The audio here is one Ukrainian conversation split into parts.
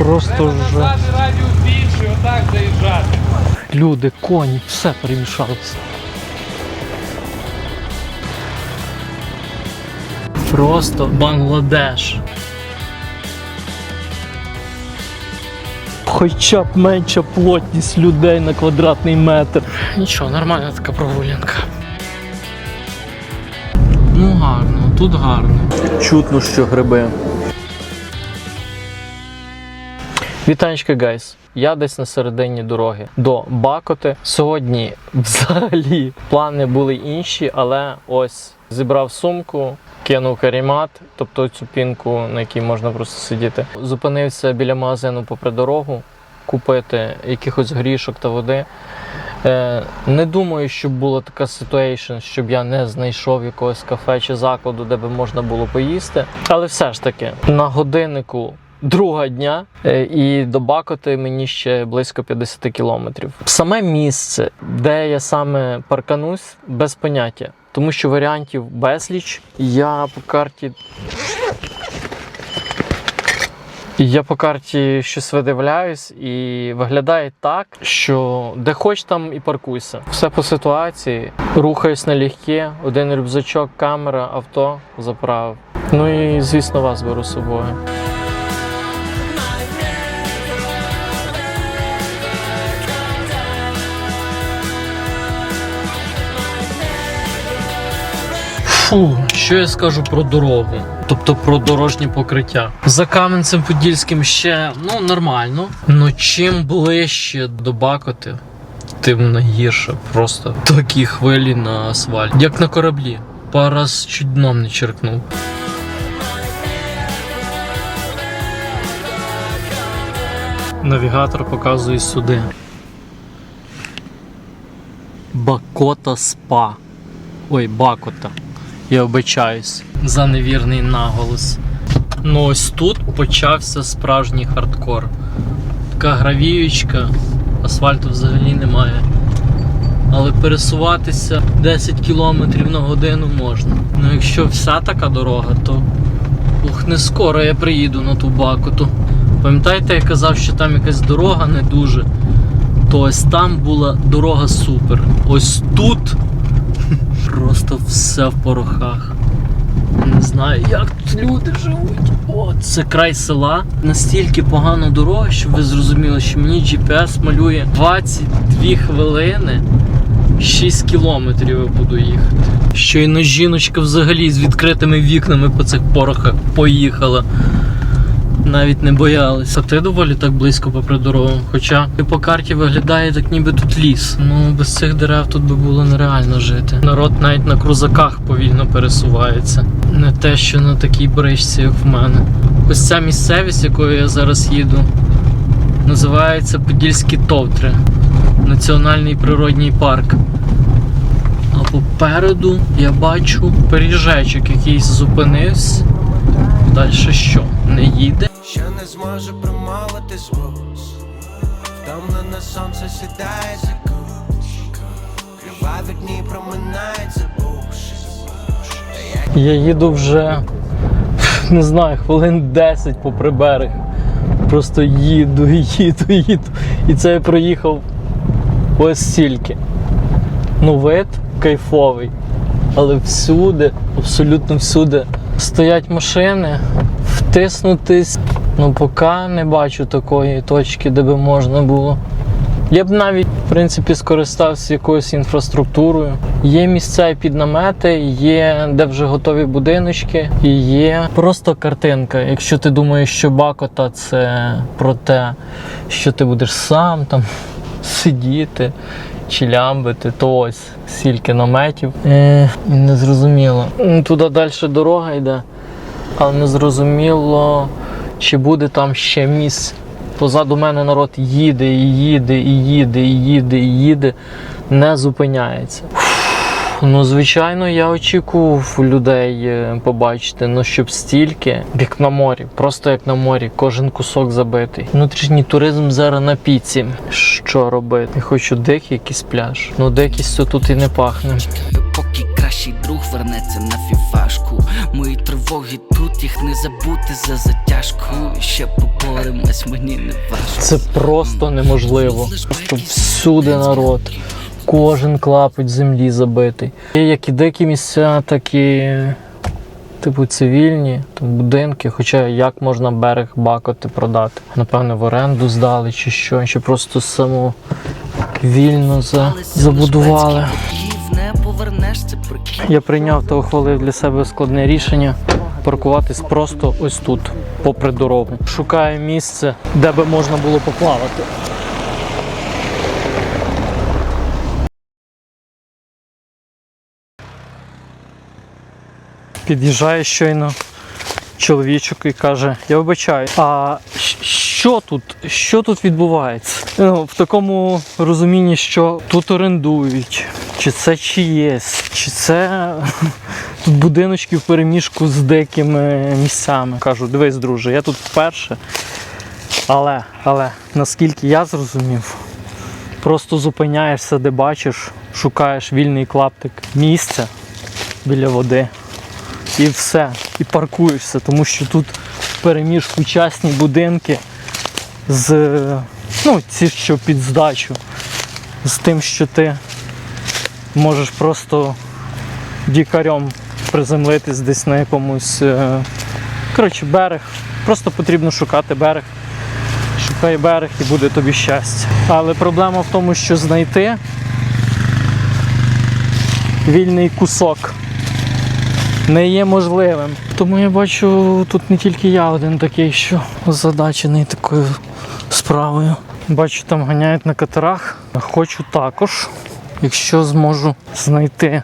Просто вже отак заїжджати. люди, коні, все перемішалося. Просто Бангладеш. Хоча б менша плотність людей на квадратний метр. Нічого, нормальна така прогулянка. Ну гарно, тут гарно. Чутно, що гриби. Вітанечка, гайс. Я десь на середині дороги до Бакоти. Сьогодні взагалі плани були інші, але ось зібрав сумку, кинув карімат, тобто цю пінку, на якій можна просто сидіти. Зупинився біля магазину попри дорогу, купити якихось горішок та води. Е, не думаю, щоб була така ситуейшн, щоб я не знайшов якогось кафе чи закладу, де би можна було поїсти. Але все ж таки, на годиннику друга дня е, і до Бакоти мені ще близько 50 кілометрів. Саме місце, де я саме парканусь, без поняття. Тому що варіантів безліч. Я по карті я по карті щось видивляюсь і виглядає так, що де хоч там і паркуйся. Все по ситуації. Рухаюсь налегке, один рюкзачок, камера, авто заправив. Ну і звісно вас беру з собою. Фу, що я скажу про дорогу, тобто про дорожнє покриття. За Кам'янцем Подільським ще ну нормально. Ну чим ближче до Бакоти, тим найгірше. Просто такі хвилі на асфальт. Як на кораблі. Пару раз чуть дном не черкнув. Навігатор показує сюди. Бакота спа. Ой, Бакота. Я обичаюсь за невірний наголос. Ну ось тут почався справжній хардкор. Така гравіючка, асфальту взагалі немає. Але пересуватися 10 км на годину можна. Ну якщо вся така дорога, то ух, не скоро я приїду на ту бакоту. Пам'ятаєте, я казав, що там якась дорога не дуже. То ось там була дорога супер. Ось тут Просто все в порохах. Не знаю, як тут люди живуть. О, це край села. Настільки погана дорога, щоб ви зрозуміли, що мені GPS малює 22 хвилини. 6 кілометрів я буду їхати. Щойно жіночка взагалі з відкритими вікнами по цих порохах поїхала. Навіть не боялися. Ти доволі так близько попри дорогу. Хоча і по карті виглядає так, ніби тут ліс. Ну без цих дерев тут би було нереально жити. Народ навіть на крузаках повільно пересувається. Не те, що на такій бричці, як в мене. Ось ця місцевість, якою я зараз їду, називається Подільські Товтри. Національний природній парк. А попереду я бачу пиріжечок якийсь зупинився. Далі що? Не їде? Не зможе промовити звуз Втомлене сонце сідає за кут Криваві дні проминається буш Я їду вже не знаю, хвилин 10 по приберег. Просто їду, їду, їду. І це я проїхав ось стільки. Ну, вид кайфовий. Але всюди, абсолютно всюди, стоять машини, втиснутись. Ну, поки не бачу такої точки, де би можна було. Я б навіть, в принципі, скористався якоюсь інфраструктурою. Є місця під намети, є де вже готові будиночки, і є просто картинка. Якщо ти думаєш, що Бакота це про те, що ти будеш сам там сидіти чи лямбити, то ось стільки наметів. Е, незрозуміло. Туди далі дорога йде, але незрозуміло, чи буде там ще місце. Позаду мене народ їде, і їде, і їде, і їде, і їде, не зупиняється. Ну, звичайно, я очікував людей е, побачити, ну щоб стільки, як на морі, просто як на морі, кожен кусок забитий. Внутрішній туризм зараз на піці. Що робити? Хочу дикий якийсь пляж. Ну дикістю тут і не пахне. Поки кращий друг вернеться на фіфаш. Мої тривоги тут, їх не забути за затяжку. Ще поборемось, мені не важко. Це просто неможливо. Просто всюди народ. Кожен клапоть землі забитий. Є як і дикі місця, так і типу цивільні, там будинки. Хоча як можна берег бакоти продати? Напевно, в оренду здали чи що, чи просто саму вільно за... забудували. Київ не повернеш, це прикинь. Я прийняв та ухвалив для себе складне рішення паркуватись просто ось тут, попри дорогу. Шукаю місце, де би можна було поплавати. Під'їжджає щойно чоловічок і каже: Я вибачаю, а що тут? Що тут відбувається? Ну, в такому розумінні, що тут орендують, чи це чиєсь, чи це тут будиночки в переміжку з дикими місцями. Кажу, дивись, друже, я тут вперше. Але, але наскільки я зрозумів, просто зупиняєшся, де бачиш, шукаєш вільний клаптик місця біля води і все, і паркуєшся, тому що тут переміжку частні будинки з ну, ці, що під здачу, з тим, що ти можеш просто дікарем приземлитись десь на якомусь е, коротше, берег. Просто потрібно шукати берег. Шукай берег і буде тобі щастя. Але проблема в тому, що знайти вільний кусок не є можливим. Тому я бачу, тут не тільки я один такий, що задачений такою справою. Бачу, там ганяють на катерах. Хочу також, якщо зможу знайти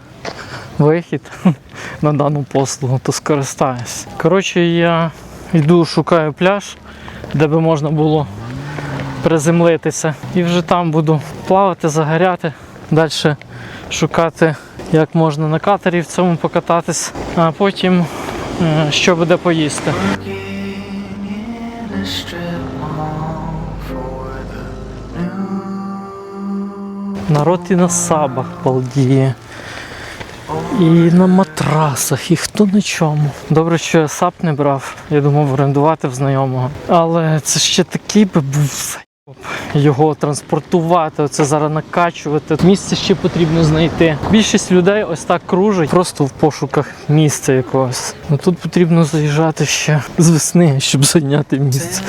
вихід на дану послугу, то скористаюсь. Коротше, я йду, шукаю пляж, де би можна було приземлитися. І вже там буду плавати, загоряти, далі шукати, як можна на катері в цьому покататись, а потім що буде поїсти. Народ і на сабах балдіє. І на матрасах, і хто на чому. Добре, що я сап не брав. Я думав орендувати в знайомого. Але це ще такий би був. Його транспортувати, оце зараз накачувати. Місце ще потрібно знайти. Більшість людей ось так кружить, просто в пошуках місця якогось. Ну тут потрібно заїжджати ще з весни, щоб зайняти місце.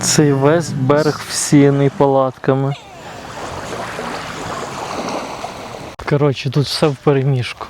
Цей весь берег всіяний палатками. Коротше, тут все в переміжку.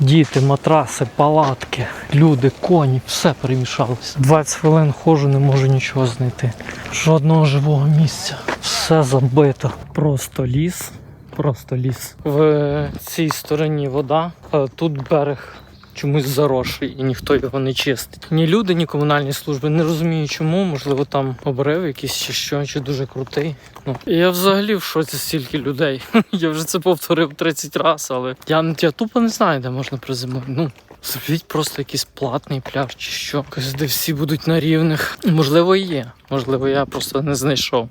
Діти, матраси, палатки, люди, коні, все перемішалося. 20 хвилин ходжу, не можу нічого знайти. Жодного живого місця. Все забито. Просто ліс. Просто ліс. В цій стороні вода, а тут берег чомусь заросший і ніхто його не чистить. Ні люди, ні комунальні служби. Не розумію чому. Можливо, там обрив якийсь чи що, чи дуже крутий. Ну і я взагалі в шоці стільки людей. я вже це повторив 30 разів, але я, я тупо не знаю, де можна приземлити. Ну. Зробіть просто якийсь платний пляж чи що, де всі будуть на рівних. Можливо, і є. Можливо, я просто не знайшов,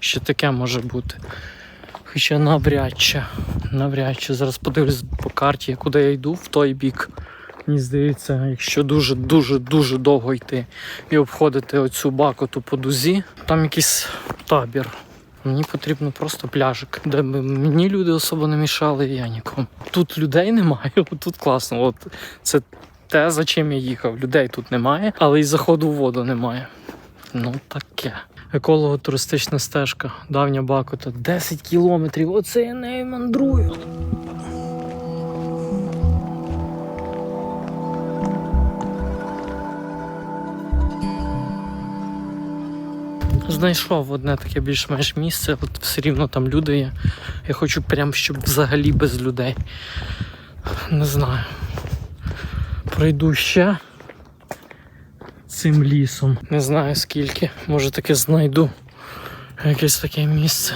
що таке може бути. Хоча навряд чи, навряд чи. Зараз подивлюсь по карті, куди я йду, в той бік. Мені здається, якщо дуже дуже дуже довго йти і обходити оцю бакоту по дузі, там якийсь табір. Мені потрібно просто пляжик, де б мені люди особо не мішали, і я нікому. Тут людей немає, тут класно. От це те, за чим я їхав. Людей тут немає, але і заходу в воду немає. Ну таке. Еколого-туристична стежка, давня бакота, 10 кілометрів. Оце я нею мандрую. Знайшов одне таке більш-менш місце, от все рівно там люди є. Я хочу прям, щоб взагалі без людей. Не знаю. Пройду ще цим лісом. Не знаю скільки. Може таке знайду. Якесь таке місце.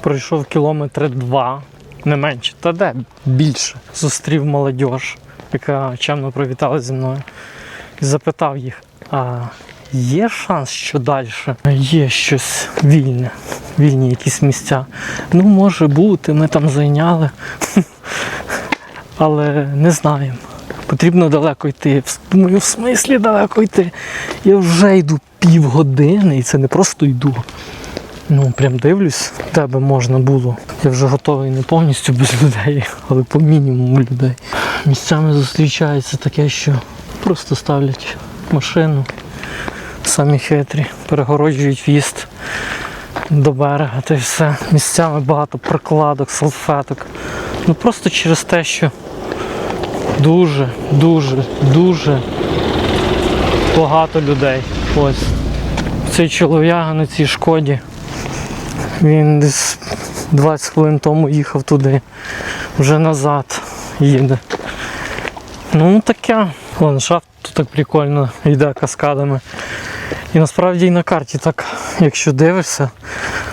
Пройшов кілометри два. не менше, та де більше. Зустрів молодь, яка чемно привітала зі мною. Запитав їх: а є шанс, що далі є щось вільне, вільні якісь місця? Ну, може бути, ми там зайняли. Але не знаємо. Потрібно далеко йти. Думаю, в смислі далеко йти. Я вже йду півгодини і це не просто йду. Ну, прям дивлюсь, тебе можна було. Я вже готовий не повністю без людей, але по мінімуму людей. Місцями зустрічається таке, що просто ставлять машину, самі хитрі, перегороджують в'їзд до берега та й все. Місцями багато прокладок, салфеток. Ну просто через те, що дуже, дуже, дуже багато людей. Ось. Цей чолов'яга на цій шкоді. Він десь 20 хвилин тому їхав туди, вже назад їде. Ну таке. Ландшафт тут так прикольно йде каскадами. І насправді і на карті так, якщо дивишся,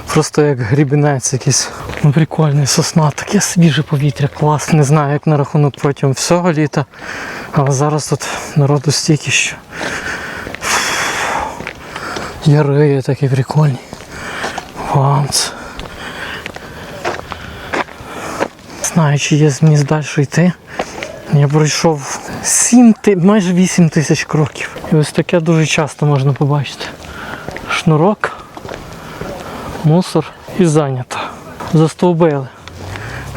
просто як грібінець якийсь. Ну прикольний сосна, таке свіже повітря, клас. Не знаю, як на рахунок протягом всього літа. Але зараз тут народу стільки що. Яри такі прикольні. Вамц. Знаю, чи є зміст далі йти. Я пройшов 7, майже 8 тисяч кроків. І ось таке дуже часто можна побачити. Шнурок, мусор і зайнято. Застовбили.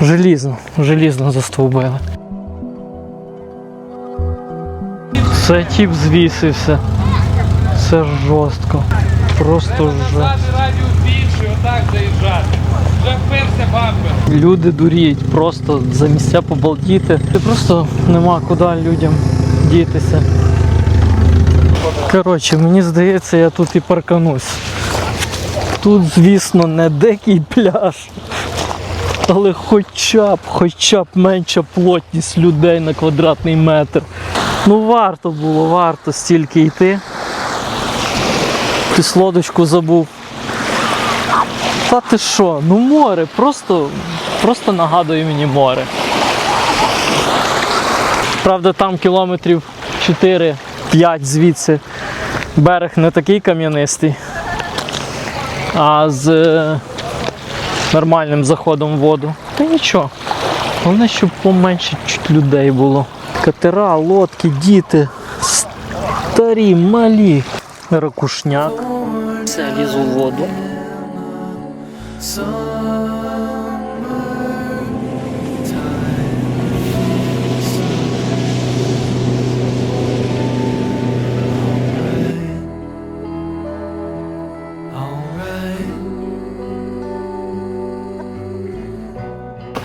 Желізно, желізно застовбили. Це тіп звісився. Це жорстко. Просто жорстко. Більший, отак заїжджати. Люди дуріють просто за місця побалдіти. Ти просто нема куди людям дітися. Коротше, мені здається, я тут і парканусь. Тут, звісно, не дикий пляж, але хоча б, хоча б менша плотність людей на квадратний метр. Ну варто було, варто стільки йти. Ти лодочку забув. Та ти що? Ну море, просто, просто нагадує мені море. Правда, там кілометрів 4-5 звідси берег не такий кам'янистий, а з е, нормальним заходом в воду. Та нічого. Головне, щоб поменше чуть людей було. Катера, лодки, діти, старі, малі. Ракушняк. Це лізу в воду.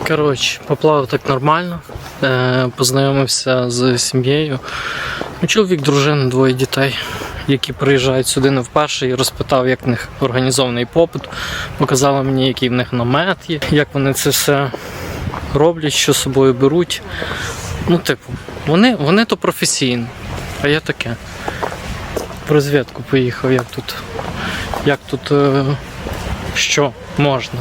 Коротше, поплавав так нормально. Е, познайомився з сім'єю. Ну, Чоловік, дружина, двоє дітей, Які приїжджають сюди не вперше і розпитав, як в них організований попит. Показали мені, який в них намет є, як вони це все роблять, що з собою беруть. Ну, типу, вони, вони то професійні, а я таке. Розвідку поїхав, як тут, як тут е, що можна.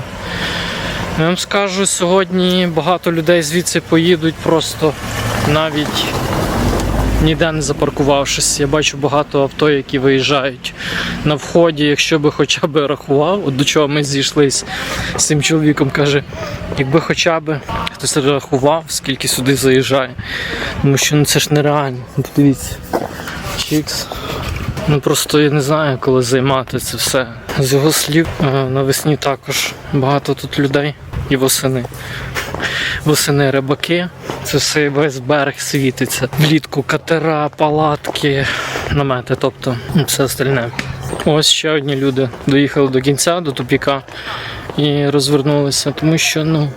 Я вам скажу, сьогодні багато людей звідси поїдуть просто навіть ніде не запаркувавшись. Я бачу багато авто, які виїжджають на вході, якщо би хоча б рахував, от до чого ми зійшлись з цим чоловіком, каже, якби хоча б хтось рахував, скільки сюди заїжджає. Тому що ну, це ж нереально. Ну, Подивіться. Чікс. Ну просто я не знаю, коли займати це все. З його слів е, навесні також багато тут людей і восени. Восени рибаки, це все весь берег світиться. Влітку катера, палатки, намети, тобто ну, все остальне. Ось ще одні люди доїхали до кінця, до тупіка і розвернулися, тому що ну.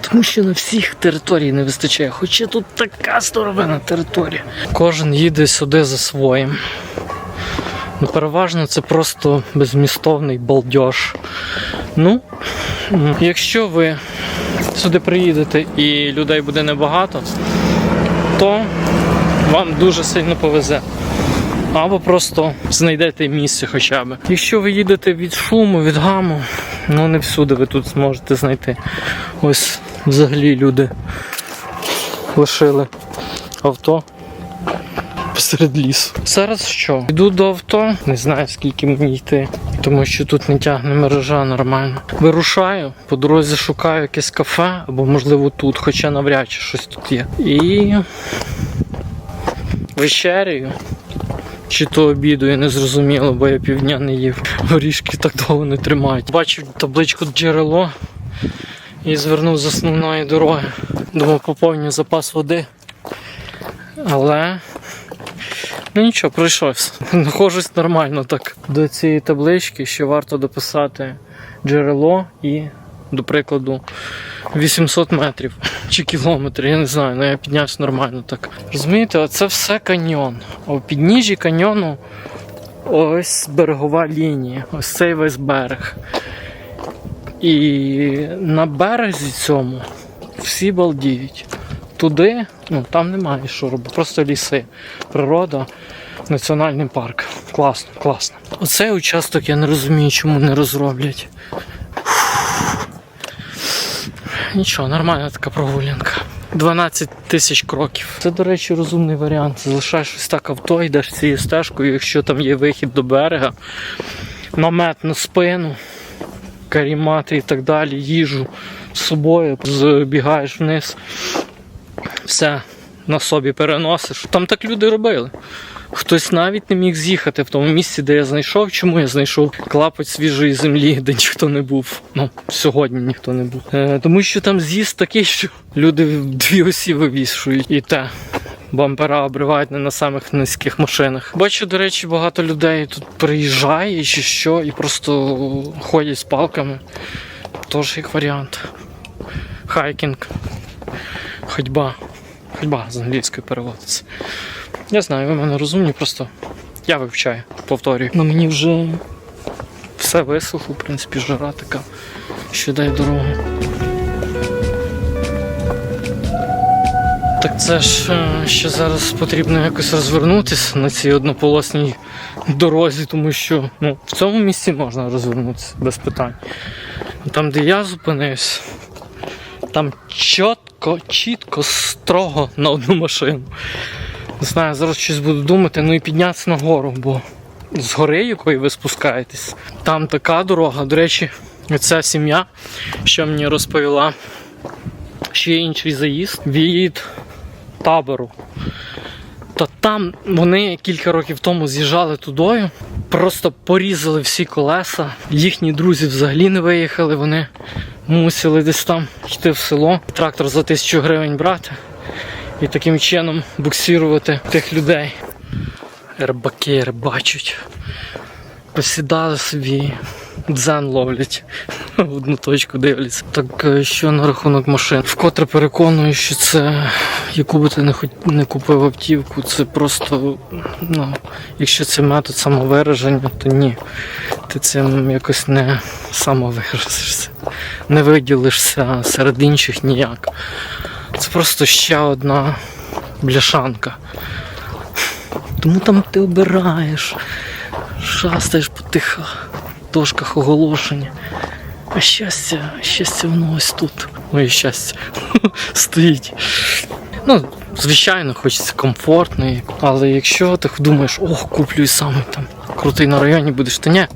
Тому що на всіх територій не вистачає, хоча тут така здоровена територія. Кожен їде сюди за своїм. Ну, переважно це просто безмістовний балдеж. Ну, якщо ви сюди приїдете і людей буде небагато, то вам дуже сильно повезе. Або просто знайдете місце хоча б. Якщо ви їдете від шуму, від гаму, Ну, не всюди ви тут зможете знайти. Ось взагалі люди лишили авто посеред лісу. Зараз що? Йду до авто, не знаю скільки мені йти, тому що тут не тягне мережа нормально. Вирушаю, по дорозі шукаю якесь кафе, або можливо тут, хоча навряд чи щось тут є. І вечеряю. Чи то обідаю, не зрозуміло, бо я півдня не їв. Горішки так довго не тримають. Бачив табличку джерело і звернув з основної дороги. Думав, поповню запас води. Але ну нічого, пройшовся. Нахожусь нормально так. До цієї таблички ще варто дописати джерело і, до прикладу, 800 метрів чи кілометр, я не знаю, але я піднявся нормально так. Розумієте, оце все каньйон. А в підніжжі каньйону ось берегова лінія, ось цей весь берег. І на березі цьому всі балдіють. Туди, ну там немає що робити, просто ліси, природа, національний парк. Класно, класно. Оцей участок я не розумію, чому не розроблять. Нічого, нормальна така прогулянка. 12 тисяч кроків. Це, до речі, розумний варіант. Залишаєш ось так авто, йдеш цією стежкою, якщо там є вихід до берега, намет на спину, карімати і так далі, їжу з собою, збігаєш вниз, все на собі переносиш. Там так люди робили. Хтось навіть не міг з'їхати в тому місці, де я знайшов. Чому я знайшов клапоть свіжої землі, де ніхто не був. Ну, сьогодні ніхто не був. Е, тому що там з'їзд такий, що люди дві осі вивішують. І те. Бампера обривають не на самих низьких машинах. Бачу, до речі, багато людей тут приїжджає чи що, і просто ходять з палками. Тож як варіант. Хайкінг. Ходьба. Ходьба з англійської переводиться. Я знаю, ви мене розумні, просто я вивчаю, повторюю. На мені вже все висохло, в принципі, жара така, що дає дорогу. Так це ж е, ще зараз потрібно якось розвернутися на цій однополосній дорозі, тому що ну, в цьому місці можна розвернутися без питань. Там, де я зупинився, там чітко, чітко, строго на одну машину. Не знаю, зараз щось буду думати, ну і піднятися нагору, бо з гори, якої ви спускаєтесь, там така дорога. До речі, ця сім'я, що мені розповіла, що є інший заїзд від табору. То там вони кілька років тому з'їжджали тудою, просто порізали всі колеса. Їхні друзі взагалі не виїхали, вони мусили десь там йти в село, трактор за тисячу гривень брати і таким чином буксирувати тих людей. Рибаки рибачуть. Посідали собі, дзен ловлять, в одну точку дивляться. Так е, що на рахунок машин? Вкотре переконую, що це, яку би ти не, хоч, не купив автівку, це просто, ну, якщо це метод самовираження, то ні. Ти цим якось не самовиразишся, не виділишся серед інших ніяк. Це просто ще одна бляшанка. Тому там ти обираєш, шастаєш по тих дошках оголошення. А щастя, щастя воно ось тут. Моє щастя стоїть. Ну, звичайно, хочеться комфортно, і- але якщо ти думаєш, ох, куплю і саме там крутий на районі будеш, то ні.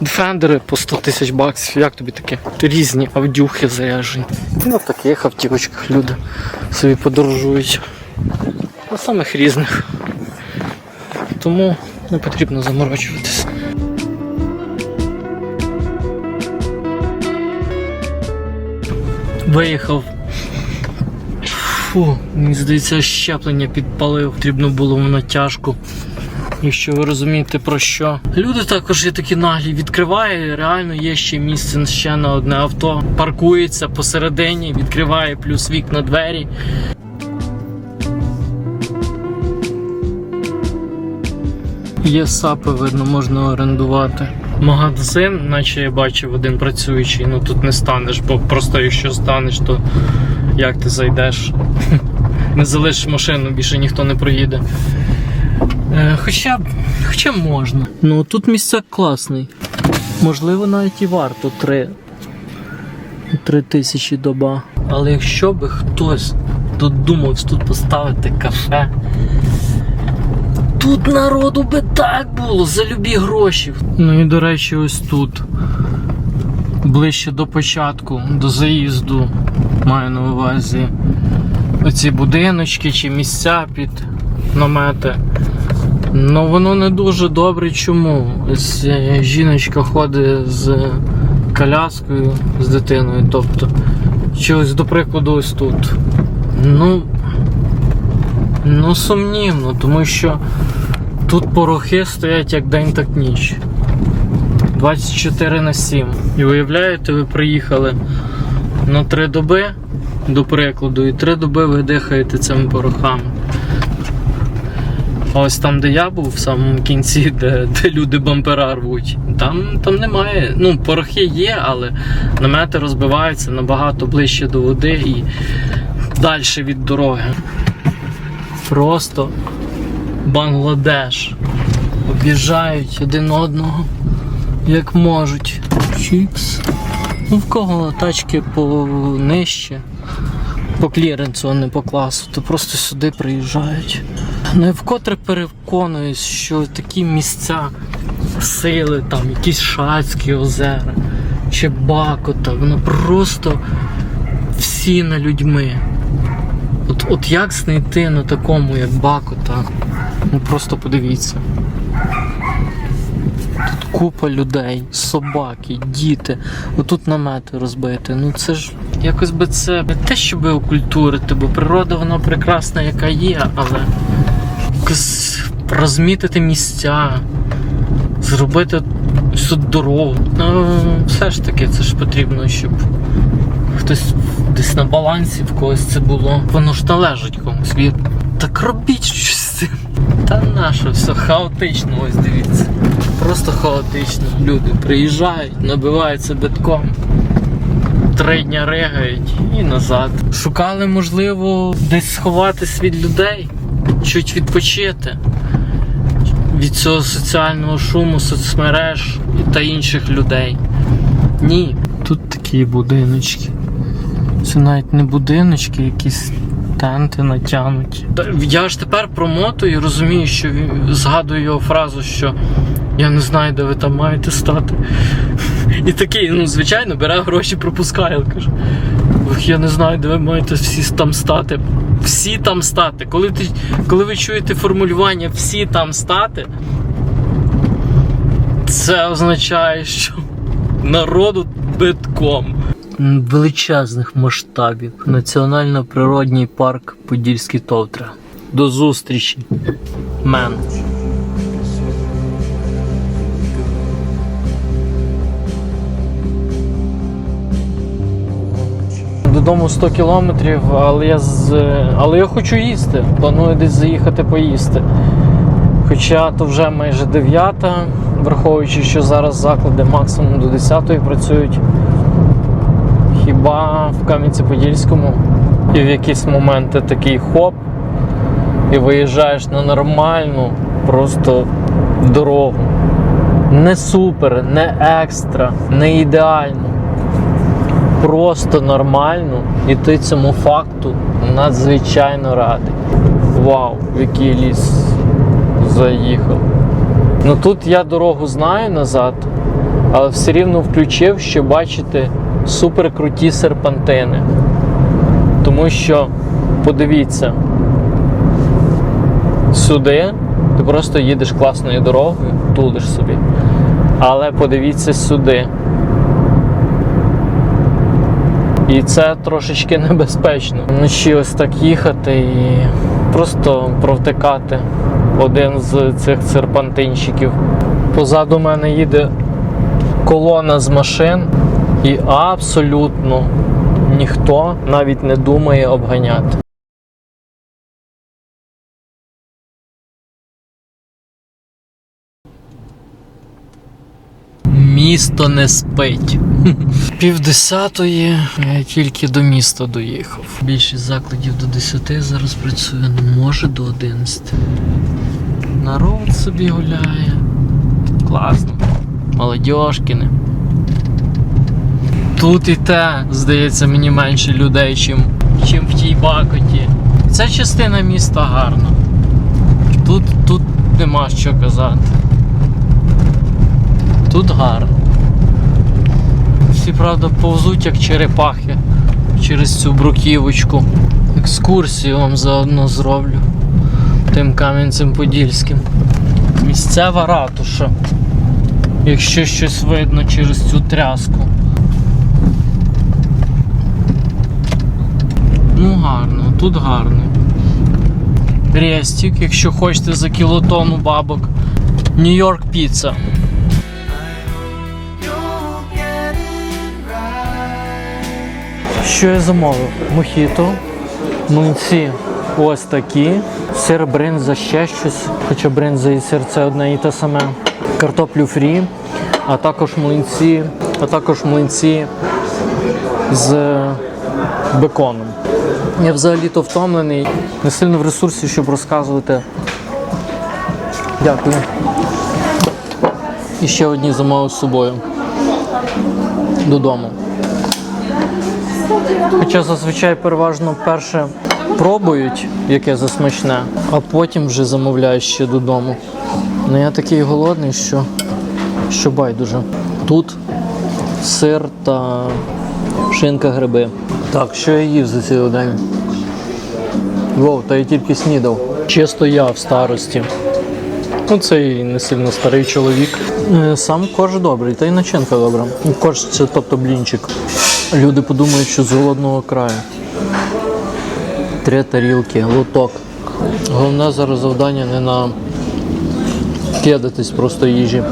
Дефендери по 100 тисяч баксів, як тобі таке? Різні авдюхи заряджені. Ну, в таких автівочках люди собі подорожують. На самих різних. Тому не потрібно заморочуватись. Виїхав. Фу, мені здається, щеплення підпалив. Потрібно було в натяжку. Якщо ви розумієте про що. Люди також є такі наглі. Відкриває, реально є ще місце ще на одне авто. Паркується посередині, відкриває плюс вікна двері. Є сапи, видно, можна орендувати. Магазин, наче я бачив один працюючий, ну тут не станеш, бо просто якщо станеш, то як ти зайдеш? Не залишиш машину, більше ніхто не проїде. Е, хоча, хоча можна. Ну тут місця класний. Можливо, навіть і варто три Три тисячі доба. Але якщо би хтось додумався тут поставити кафе, тут народу би так було за любі гроші. Ну і до речі, ось тут. Ближче до початку, до заїзду, маю на увазі оці будиночки чи місця під намети. Ну воно не дуже добре. Чому? Ось е, жіночка ходить з коляскою з дитиною. Тобто, чи ось до прикладу, ось тут. Ну, ну сумнівно, тому що тут порохи стоять як день, так ніч. 24 на 7. І уявляєте, ви приїхали на 3 доби, до прикладу, і 3 доби ви дихаєте цими порохами. А ось там, де я був, в самому кінці, де, де люди бампера рвуть, там, там немає. Ну, порохи є, але намети розбиваються набагато ближче до води і далі від дороги. Просто Бангладеш. Об'їжджають один одного як можуть. Чікс. Ну, в кого тачки понижче, по кліренсу, а не по класу, то просто сюди приїжджають. Ну і вкотре переконуюсь, що такі місця сили, там якісь шацькі озера чи Бакота, воно просто всі на людьми. От, от як знайти на такому, як Бакота? Ну просто подивіться. Тут купа людей, собаки, діти. Отут намети розбити. Ну це ж якось би це не те, щоб окультурити, бо природа вона прекрасна, яка є, але якось розмітити місця, зробити всю дорогу. Ну, все ж таки, це ж потрібно, щоб хтось десь на балансі в когось це було. Воно ж належить комусь. Так робіть щось з цим. Та наше, все хаотично, ось дивіться. Просто хаотично. Люди приїжджають, набиваються битком. Три дня регають і назад. Шукали, можливо, десь сховатись від людей, чуть відпочити від цього соціального шуму, соцмереж та інших людей. Ні. Тут такі будиночки. Це навіть не будиночки, якісь тенти натягнуті. Я ж тепер промотую розумію, що він- згадую його фразу, що я не знаю, де ви там маєте стати. І такий, ну, звичайно, бере гроші, пропускає. Каже. «Ох, Я не знаю, де ви маєте всі там стати. Всі там стати. Коли, ти, коли ви чуєте формулювання всі там стати, це означає, що народу битком. Величезних масштабів. Національно-природній парк Подільські Товтра. До зустрічі, мен. Додому 100 кілометрів, але я з. Але я хочу їсти. Планую десь заїхати поїсти. Хоча то вже майже 9, враховуючи, що зараз заклади максимум до 10 працюють. Хіба в Кам'янці-Подільському і в якісь моменти такий хоп, і виїжджаєш на нормальну просто дорогу. Не супер, не екстра, не ідеально. Просто нормально, і ти цьому факту надзвичайно радий. Вау, в який ліс заїхав. Ну тут я дорогу знаю назад, але все рівно включив, щоб бачити супер круті серпантини. Тому що, подивіться, сюди ти просто їдеш класною дорогою, тулиш собі. Але подивіться сюди. І це трошечки небезпечно. Вночі ось так їхати і просто провтикати один з цих серпантинчиків. Позаду мене їде колона з машин, і абсолютно ніхто навіть не думає обганяти. Місто не спить. Пів десятої я тільки до міста доїхав. Більшість закладів до 10 зараз працює, ну може до 11. Народ собі гуляє. Класно. Молодіжкини. Тут і те, здається, мені менше людей, чим, чим в тій бакоті. Ця частина міста гарна. Тут, тут нема що казати. Тут гарно. Всі, правда, повзуть як черепахи через цю бруківочку. Екскурсію вам заодно зроблю тим Кам'янцем Подільським. Місцева ратуша. Якщо щось видно через цю тряску. Ну гарно, тут гарно. Рестик, якщо хочете за кілотону бабок. Нью-Йорк піца. Що я замовив? Мохіто, млинці ось такі, сир бринза ще щось, хоча бринза і сир це одне і те саме. Картоплю фрі, а також млинці, а також млинці з беконом. Я взагалі-то втомлений, не сильно в ресурсі, щоб розказувати. Дякую. І ще одні замовив з собою. Додому. Хоча зазвичай переважно перше пробують, яке засмачне, а потім вже замовляють ще додому. Ну я такий голодний, що, що байдуже. Тут сир та шинка гриби. Так, що я їв за цілий день? Вов, та я тільки снідав. Чисто я в старості. Ну, цей не сильно старий чоловік. Е, Сам корж добрий, та й начинка добра. Корж це тобто блінчик. Люди подумають, що з голодного краю. Три тарілки, лоток. Головне зараз завдання не на кидатись просто їжі.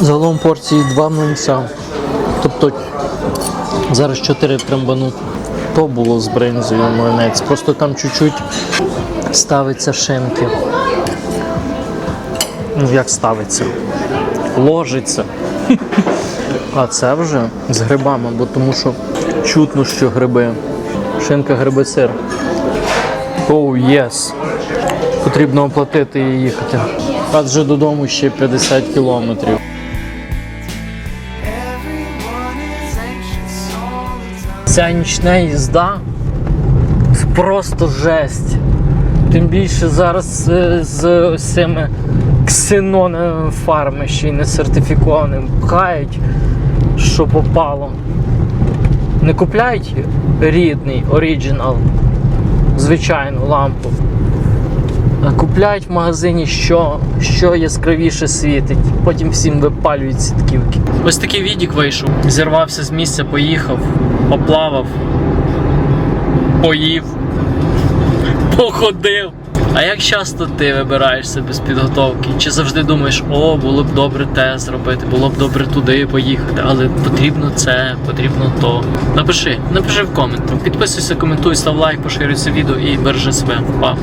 Загалом порції два млинця. Тобто зараз чотири трембану. То було з бринзою млинець. Просто там чуть-чуть ставиться шинки. Ну як ставиться? Ложиться. А це вже з грибами, бо тому що чутно, що гриби. Шинка, гриби, сир. Оу, єс. Потрібно оплатити і їхати. Адже додому ще 50 кілометрів. Ця нічна їзда це просто жесть. Тим більше зараз е, з цими ксенонами фарми ще й не сертифікованими пхають, що попало. Не купляють рідний оригінал, звичайну лампу. А купляють в магазині, що, що яскравіше світить. Потім всім випалюють сітківки. Ось такий відік вийшов. Зірвався з місця, поїхав, поплавав, поїв, походив. А як часто ти вибираєшся без підготовки? Чи завжди думаєш, о, було б добре те зробити, було б добре туди поїхати, але потрібно це, потрібно то. Напиши, напиши в коментах. Підписуйся, коментуй, став лайк, поширюй це відео і бережи себе. Па!